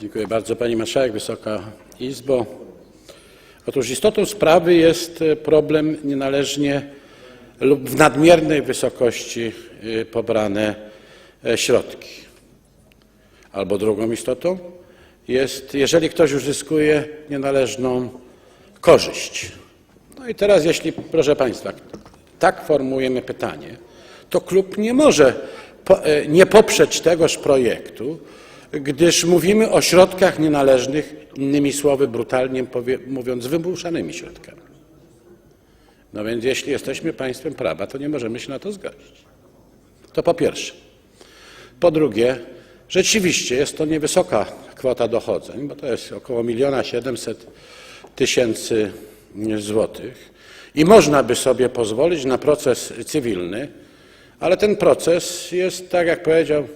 Dziękuję bardzo Pani Marszałek, Wysoka Izbo. Otóż istotą sprawy jest e, problem nienależnie lub w nadmiernej wysokości e, pobrane e, środki. Albo drugą istotą jest, jeżeli ktoś uzyskuje nienależną korzyść. No i teraz, jeśli, proszę Państwa, tak formułujemy pytanie, to klub nie może nie poprzeć tegoż projektu, gdyż mówimy o środkach nienależnych, innymi słowy, brutalnie mówiąc, wymuszanymi środkami. No więc jeśli jesteśmy państwem prawa, to nie możemy się na to zgodzić. To po pierwsze. Po drugie, rzeczywiście jest to niewysoka kwota dochodzeń, bo to jest około 1 700 tysięcy złotych i można by sobie pozwolić na proces cywilny, ale ten proces jest, tak jak powiedział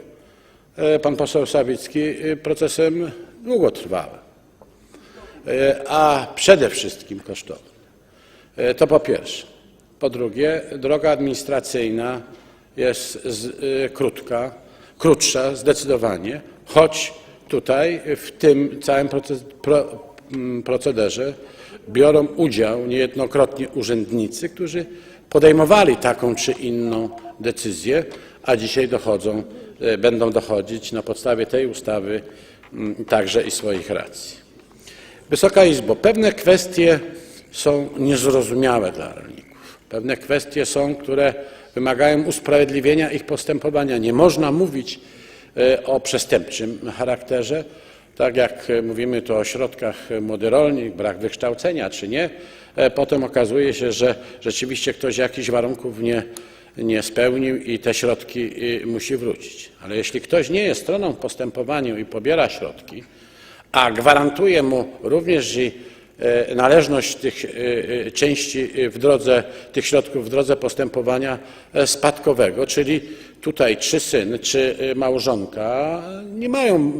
pan poseł Sawicki, e, procesem długotrwałym, e, a przede wszystkim kosztownym. E, To po pierwsze. Po drugie, droga administracyjna jest krótka, krótsza zdecydowanie, choć tutaj w tym całym proces, pro, procederze biorą udział niejednokrotnie urzędnicy, którzy podejmowali taką czy inną decyzję, a dzisiaj dochodzą, e, będą dochodzić na podstawie tej ustawy także i swoich racji. Wysoka Izbo, pewne kwestie są niezrozumiałe dla rolników. Pewne kwestie są, które wymagają usprawiedliwienia ich postępowania. Nie można mówić e, o przestępczym charakterze, tak jak e, mówimy tu o środkach e, młody rolnik, brak wykształcenia czy nie. E, Potem okazuje się, że rzeczywiście ktoś jakichś warunków nie, nie spełnił i te środki y, musi wrócić. Ale jeśli ktoś nie jest stroną w postępowaniu i pobiera środki, a gwarantuje mu również i e, należność tych e, e, części w drodze, tych środków w drodze postępowania spadkowego, czyli tutaj czy syn, czy małżonka nie mają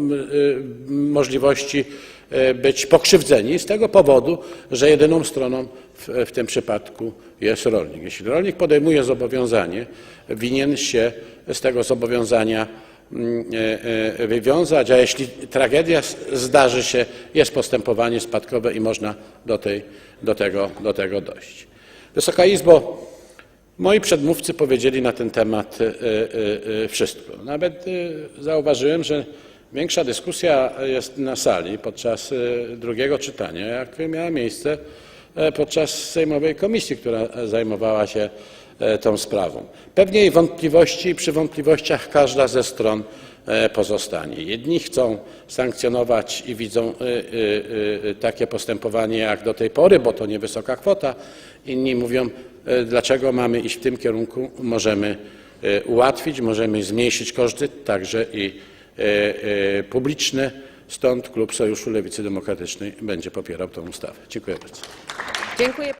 możliwości być pokrzywdzeni z tego powodu, że jedyną stroną w, w tym przypadku jest rolnik. Jeśli rolnik podejmuje zobowiązanie, winien się z tego zobowiązania mm, e, e, wywiązać, a jeśli tragedia zdarzy się, jest postępowanie spadkowe i można do, tej, do, tego, do tego dojść. Wysoka Izbo, moi przedmówcy powiedzieli na ten temat e, wszystko. Nawet zauważyłem, że większa dyskusja jest na sali podczas drugiego czytania, jak miała miejsce podczas sejmowej komisji, która zajmowała się e, tą sprawą. Pewnie wątpliwości przy wątpliwościach każda ze stron e, pozostanie. Jedni chcą sankcjonować i widzą e, e, e, takie postępowanie jak do tej pory, bo to niewysoka kwota. Inni mówią, e, dlaczego mamy iść w tym kierunku, możemy e, ułatwić, możemy zmniejszyć koszty, także i e, e, publiczne. Stąd klub Sojuszu Lewicy Demokratycznej będzie popierał tę ustawę. Dziękuję bardzo. Dziękuję.